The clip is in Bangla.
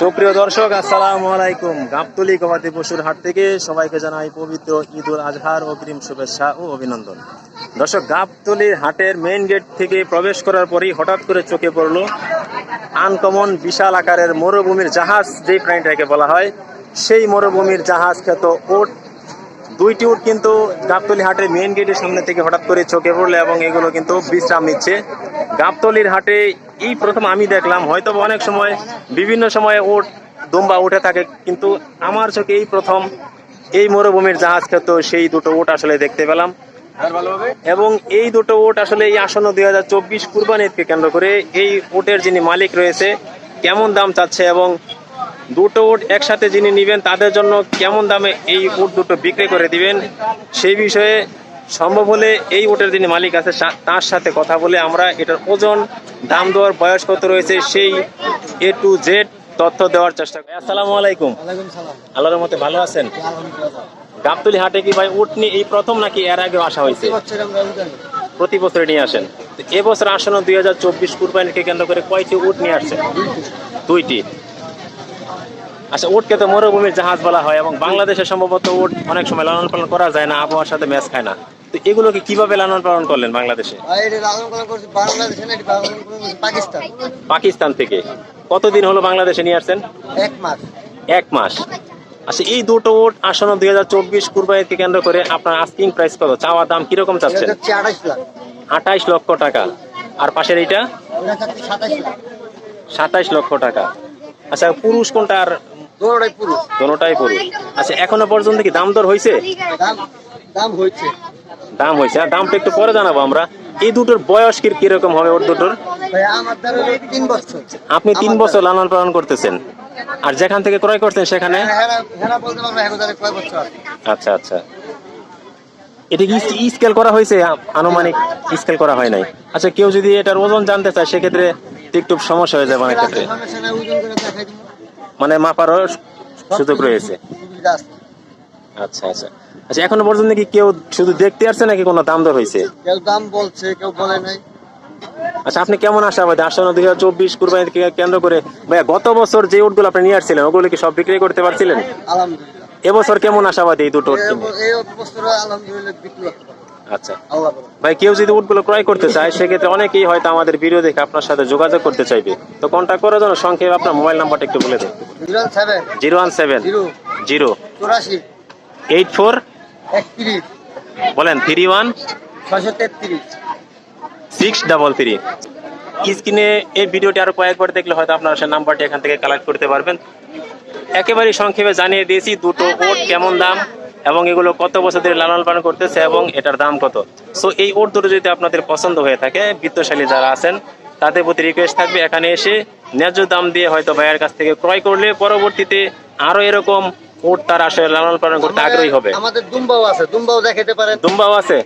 সুপ্রিয় দর্শক, আসসালামু আলাইকুম। গাবতলি গবাদি পশুর হাট থেকে সবাইকে জানাই পবিত্র ঈদ উল আজহার অগ্রিম শুভেচ্ছা ও অভিনন্দন। দর্শক, গাবতলির হাটের মেইন গেট থেকে প্রবেশ করার পরই হঠাৎ করে চোখে পড়ল আনকমন বিশাল আকারের মরুভূমির জাহাজ যেই প্রাণীটাকে বলা হয়। সেই মরুভূমির জাহাজ খ্যাত ওট। দুইটি উট কিন্তু গাবতলি হাটের মেইন গেটের সামনে থেকে হঠাৎ করে চোখে পড়ল এবং এগুলো কিন্তু বিশ্রাম নিচ্ছে। গাবতলির হাটে এই প্রথম আমি দেখলাম হয়তো অনেক সময়, বিভিন্ন সময়ে উট, দুম্বা উঠে থাকে, কিন্তু আমার চোখে এই প্রথম, এই মরুভূমির জাহাজ খ্যাত সেই দুটো ওট আসলে দেখতে পেলাম। এবং এই দুটো ওট আসলে এই আসন্ন দুই হাজার চব্বিশ কুরবানিকে কেন্দ্র করে এই ওটের যিনি মালিক রয়েছে, কেমন দাম চাচ্ছে এবং দুটো উট একসাথে যিনি নেবেন, তাদের জন্য কেমন দামে এই উট দুটো বিক্রি করে দিবেন, সেই বিষয়ে সম্ভব হলে এই উটের যিনি মালিক আছে তার সাথে কথা বলে আমরা এটার ওজন দাম দেওয়ার বয়স কত রয়েছে সেই এ টু জেড তথ্য দেওয়ার চেষ্টা করি। আসসালামু আলাইকুম। আল্লাহর মতে ভালো আছেন? গাবতলি হাটে কি ভাই উট নিয়ে এই প্রথম নাকি এর আগেও আসা হয়েছে? প্রতি বছর প্রতি নিয়ে আসেন। এবছর আসন্ন দুই হাজার চব্বিশ কুরবানিকে কেন্দ্র করে কয়টি উট নিয়ে আসছেন দুইটি। আচ্ছা উটকে তো মরুভূমির জাহাজ বলা হয় এবং বাংলাদেশে সম্ভবত উট অনেক সময় লালন পালন করা যায় না আবহাওয়ার সাথে ম্যাচ খায় না। তো এগুলোকে কীভাবে লালন পালন করলেন বাংলাদেশে? পাকিস্তান? পাকিস্তান থেকে। কতদিন হলো বাংলাদেশে নিয়ে আসছেন? এক মাস। এক মাস। আচ্ছা এই দুটো উট আসন্ন দুই হাজার চব্বিশ কুরবানিকে কেন্দ্র করে আপনার আস্কিং প্রাইস কত? চাওয়া দাম কীরকম চাচ্ছেন? আঠাইশ লক্ষ টাকা। আর পাশের এইটা? ওটা সাতাইশ লক্ষ টাকা। আচ্ছা পুরুষ কোনটা আর দৌড়াই পুরুষ। দোনোটাই পুরুষ? আচ্ছা এখনও পর্যন্ত কি দাম দর হয়েছে দাম হয়েছে দাম হয়েছে। আর দামটা একটু পরে জানাব আমরা। এই দুটোর বয়স কি কীরকম হবে ওর দুটোর? আপনি তিন বছর লালন পালন করতেছেন। আর যেখান থেকে ক্রয় করছেন সেখানে? হ্যাঁ হ্যাঁ হ্যাঁ আচ্ছা আচ্ছা। এটা কি স্কেল করা হয়েছে? আনুমানিক স্কেল করা হয় নাই। আচ্ছা কেউ যদি এটার ওজন জানতে চায় সেক্ষেত্রে একটু সমস্যা হয়ে যাবে অনেক ক্ষেত্রে। মানে মাপারও সুযোগ রয়েছে। আচ্ছা আচ্ছা। আচ্ছা এখনও পর্যন্ত কি কেউ শুধু দেখতে আসছে নাকি কোনো দাম দর হয়েছে? কেউ দাম বলছে কেউ বলে নাই। আচ্ছা আপনি কেমন আশাবাদী আসন্ন দুই হাজার চব্বিশ কুরবানিকে কেন্দ্র করে ভাইয়া গত বছর যে উটগুলো আপনি নিয়ে আসছিলেন ওগুলো কি সব বিক্রি করতে পারছিলেন? আলহামদুলিল্লাহ। এবছর কেমন আশাবাদী এই দুটো এই বছর আলহামদুলিল্লাহ বিক্রি আচ্ছা। ভাই কেউ যদি উটগুলো ক্রয় করতে চায় সেক্ষেত্রে অনেকেই হয়তো আমাদের ভিডিও দেখে আপনার সাথে যোগাযোগ করতে চাইবে। তো কন্ট্যাক্ট করার জন্য সংক্ষেপে আপনার মোবাইল নাম্বারটা একটু বলে দেন। Zero zero one seven. Zero. Zero. চুরাশি। Eight four? বলেন থ্রি ওয়ান তেত্রিশ। সিক্স ডাবল থ্রি স্ক্রিনে এই ভিডিওটি আরও কয়েকবার দেখলে হয়তো আপনারা সেই নাম্বারটি এখান থেকে কালেক্ট করতে পারবেন। একেবারে সংক্ষেপে জানিয়ে দিয়েছি দুটো ওট কেমন দাম এবং এগুলো কত বছর ধরে লালন পালন করতেছে এবং এটার দাম কত। সো এই ওট দুটো যদি আপনাদের পছন্দ হয়ে থাকে বিত্তশালী যারা আছেন তাদের প্রতি রিকোয়েস্ট থাকবে এখানে এসে ন্যায্য দাম দিয়ে হয়তো ভাইয়ের কাছ থেকে ক্রয় করলে পরবর্তীতে আরও এরকম ওট তার আসলে লালন পালন করতে আগ্রহী হবে। আমাদের দুম্বাও আছে দুম্বাও দেখাতে পারেন। দুম্বাও আছে?